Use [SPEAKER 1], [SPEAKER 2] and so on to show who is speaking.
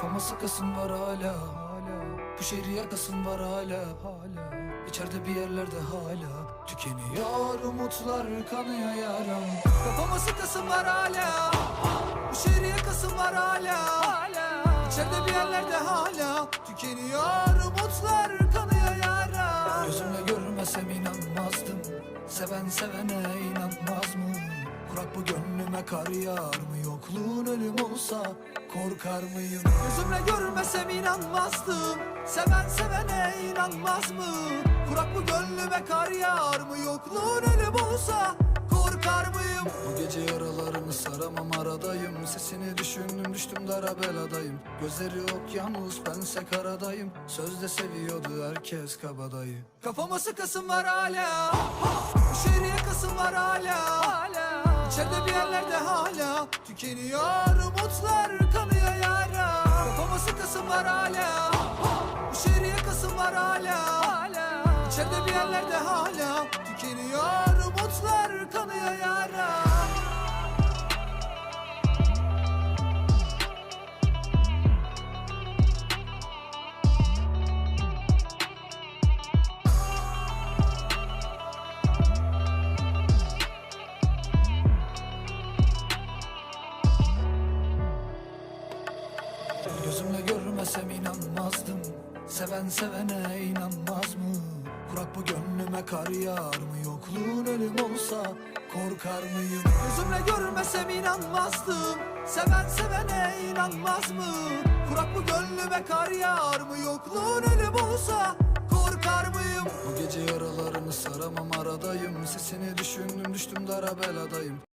[SPEAKER 1] Kafama sıkasın var hala. Bu şehri yakasın var hala. İçeride bir yerlerde hala. Tükeniyor umutlar kanıyor yaram. Kafama sıkasın var hala. Bu şehri yakasın var hala. İçeride bir yerlerde hala. Tükeniyor umutlar kanıyor yaram. Gözümle görmesem inanmazdım. Seven sevene inanmaz mı? Kurak bu gönlüme kar yağar mı? Yokluğun ölüm olsa korkar mıyım? Gözümle görmesem inanmazdım Seven sevene inanmaz mı? Kurak bu gönlüme kar yağar mı? Yokluğun ölüm olsa korkar mıyım? Bu gece yaralarını saramam aradayım Sesini düşündüm düştüm dara beladayım Gözleri okyanus bense karadayım Sözde seviyordu herkes kabadayı Kafama sıkasın var hala Bu şehri yakasın var hala İçeride bir yerlerde hala Tükeniyor. Umutlar kanıyor yara. Kafama sıkasın var hala. Bu şehri yakasın var hala. İçeride bir yerlerde hala Tükeniyor. Umutlar kanıyor yara Gözümle görmesem inanmazdım Seven sevene inanmaz mı? Kurak bu gönlüme kar yağar mı? Yokluğun ölüm olsa korkar mıyım? Gözümle görmesem inanmazdım Seven sevene inanmaz mı? Kurak bu gönlüme kar yağar mı? Yokluğun ölüm olsa korkar mıyım? Bu gece yaralarını saramam aradayım Sesini düşündüm düştüm dara beladayım